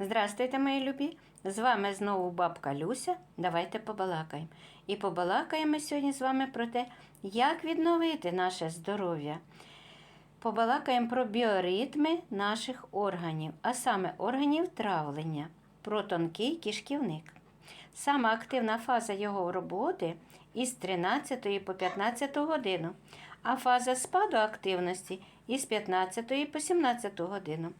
Здрастуйте, мої любі! З вами знову бабка Люся. Давайте побалакаємо. І побалакаємо сьогодні з вами про те, як відновити наше здоров'я. Побалакаємо про біоритми наших органів, а саме органів травлення, про тонкий кишківник. Сама активна фаза його роботи із 13 по 15 годину, а фаза спаду активності із 15 по 17 годину.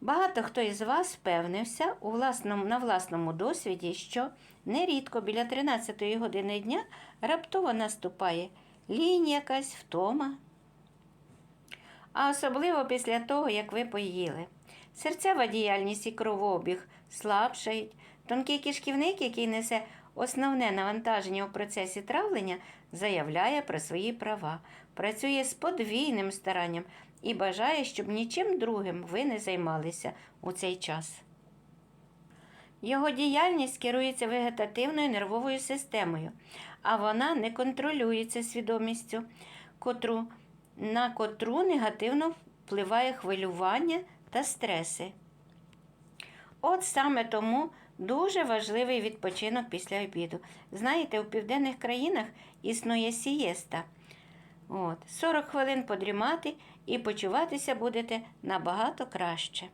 Багато хто із вас впевнився у власному, на власному досвіді, що нерідко біля 13-ї години дня раптово наступає лінь якась втома. А особливо після того, як ви поїли. Серцева діяльність і кровообіг слабшають, тонкий кишківник, який несе основне навантаження у процесі травлення, заявляє про свої права, працює з подвійним старанням і бажає, щоб нічим другим ви не займалися у цей час. Його діяльність керується вегетативною нервовою системою, а вона не контролюється свідомістю, котру, на котру негативно впливає хвилювання та стреси. От саме тому дуже важливий відпочинок після обіду. Знаєте, у південних країнах існує сієста. От, 40 хвилин подрімати і почуватися будете набагато краще.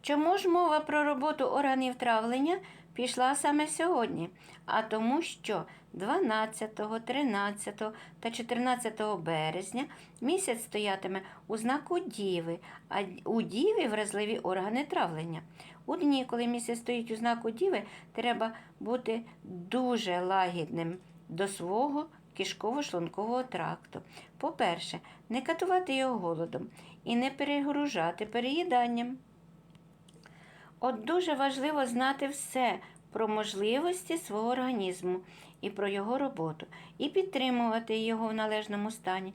Чому ж мова про роботу органів травлення пішла саме сьогодні? А тому, що 12, 13 та 14 березня місяць стоятиме у знаку Діви, а у Діві вразливі органи травлення. У дні, коли місяць стоїть у знаку Діви, треба бути дуже лагідним до свого кишково-шлункового тракту. По-перше, не катувати його голодом і не перегружати переїданням. От дуже важливо знати все про можливості свого організму і про його роботу, і підтримувати його в належному стані.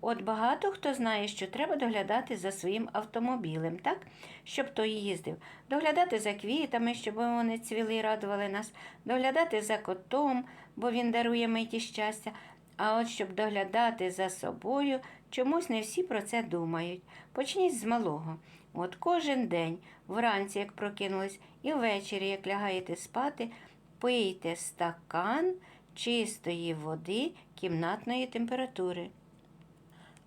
От багато хто знає, що треба доглядати за своїм автомобілем, так? щоб той їздив, доглядати за квітами, щоб вони цвіли і радували нас, доглядати за котом, бо він дарує миті щастя. А от щоб доглядати за собою, чомусь не всі про це думають. Почніть з малого. От кожен день, вранці, як прокинулись, і ввечері, як лягаєте спати, пийте стакан чистої води кімнатної температури.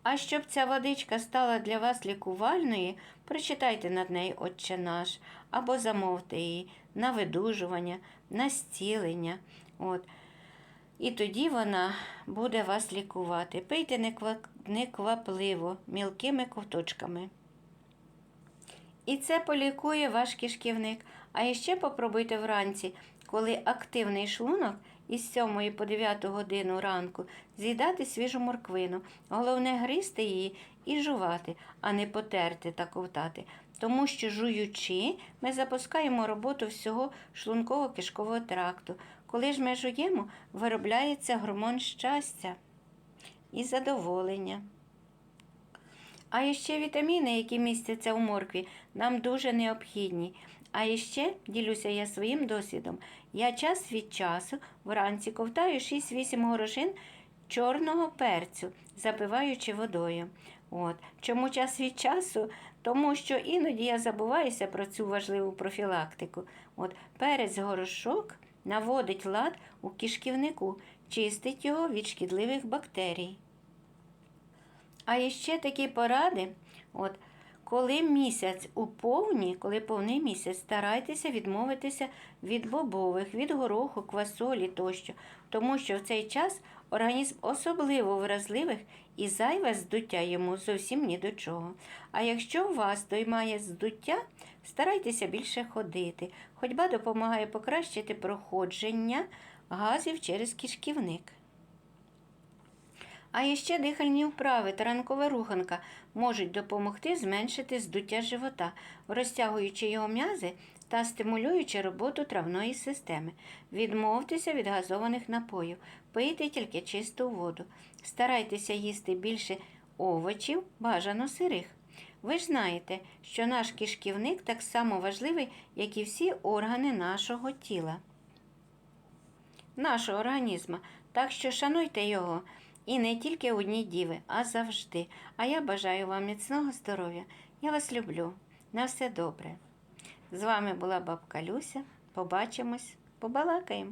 А щоб ця водичка стала для вас лікувальною, прочитайте над нею Отче наш або замовте її на видужування, на зцілення. От. І тоді вона буде вас лікувати. Пийте неква- неквапливо, мілкими ковточками. І це полікує ваш кишківник. А ще попробуйте вранці, коли активний шлунок із 7 по 9 годину ранку з'їдати свіжу морквину. Головне гризти її і жувати, а не потерти та ковтати. Тому що жуючи, ми запускаємо роботу всього шлунково-кишкового тракту. Коли ж ми жуємо, виробляється гормон щастя і задоволення. А ще вітаміни, які містяться у моркві, нам дуже необхідні. А ще ділюся я своїм досвідом. Я час від часу вранці ковтаю 6-8 горошин чорного перцю, запиваючи водою. От. Чому час від часу? Тому що іноді я забуваюся про цю важливу профілактику. От перець горошок наводить лад у кишківнику, чистить його від шкідливих бактерій. А ще такі поради, от, коли місяць у повні, коли повний місяць, старайтеся відмовитися від бобових, від гороху, квасолі тощо, тому що в цей час організм особливо вразливих і зайве здуття йому зовсім ні до чого. А якщо у вас доймає здуття, старайтеся більше ходити. Ходьба допомагає покращити проходження газів через кишківник. А ще дихальні вправи та ранкова руханка можуть допомогти зменшити здуття живота, розтягуючи його м'язи та стимулюючи роботу травної системи. Відмовтеся від газованих напоїв, пийте тільки чисту воду. Старайтеся їсти більше овочів, бажано сирих. Ви ж знаєте, що наш кишківник так само важливий, як і всі органи нашого тіла нашого організму. Так що шануйте його і не тільки одні діви, а завжди. А я бажаю вам міцного здоров'я. Я вас люблю. На все добре. З вами була бабка Люся. Побачимось, побалакаємо.